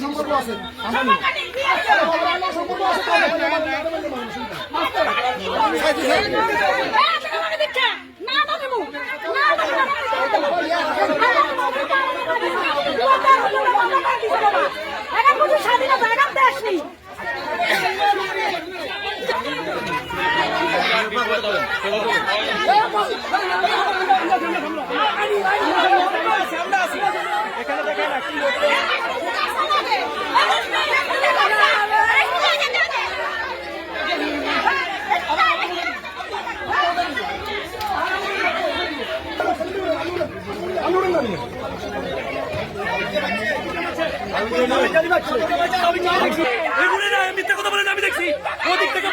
সম্পর্ক আছে স্বাধীনতা এখন দেশ আমি দেখছি। ওদিক থেকে